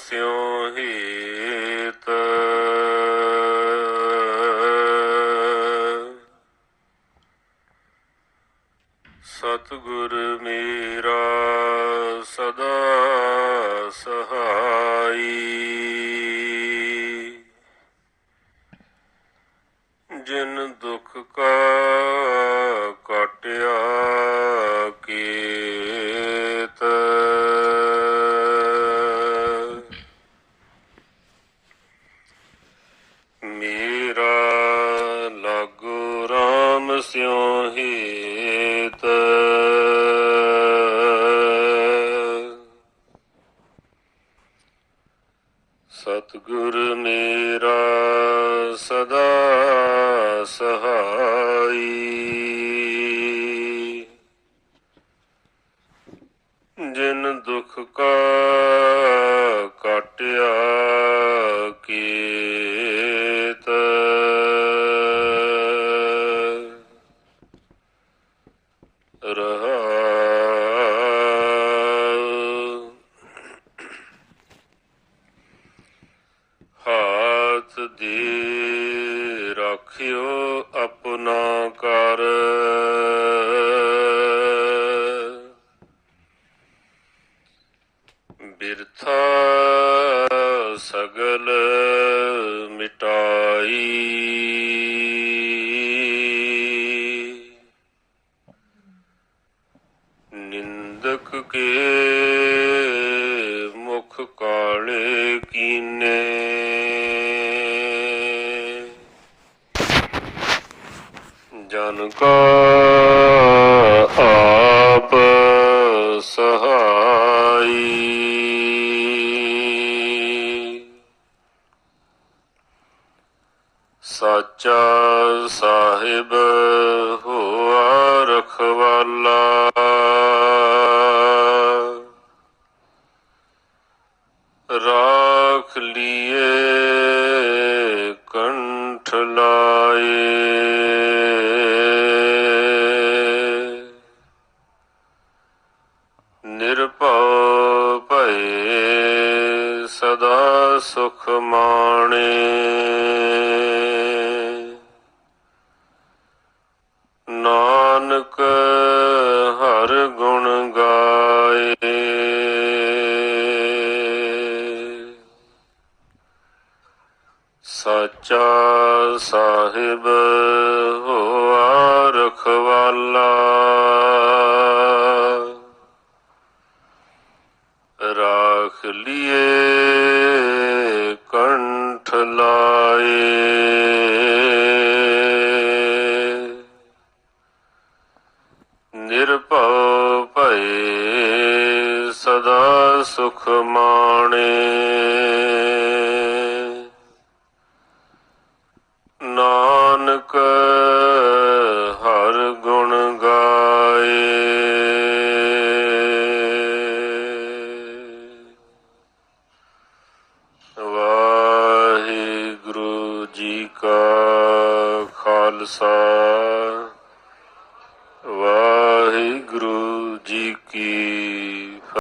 ਸਿਉ ਹੀਤ। ਸਤਿਗੁਰ ਮੇਰਾ ਸਦਾ ਸਹਾਈ। ਸਤਿਗੁਰ ਮੇਰਾ ਸਦਾ ਸਹਾਈ। ਜਿਨ ਦੁਖ ਕਾ ਕਾਟਿਆ ਕੀਤ। ਰਹਾ ਦੀ ਰਾਖਿਓ ਆਪਣਾ ਕਰ ਬਿਰਥਾ ਸਗਲ ਜਨ ਕਾ ਆਪ ਸਹਾਈ। ਸਾਚਾ ਸਾਹਿਬ ਹੋਆ ਰਖਵਾਲਾ। ਰਾਖ ਲੀਏ ਕੰਠਲਾ ਲਾਏ ਨਿਰਭਉ ਭਏ ਸਦਾ ਸੁਖ ਮਾਣੇ। ਨਾਨਕ ਹਰ ਗੁਣ ਗਾਏ। ਸਾਚਾ ਸਾਹਿਬ ਕੰਠ ਲਾਏ। ਨਿਰਭਉ ਭਏ ਸਦਾ ਸੁਖ ਮਾਣੇ। ਜੀ ਕਾ ਖਾਲਸਾ।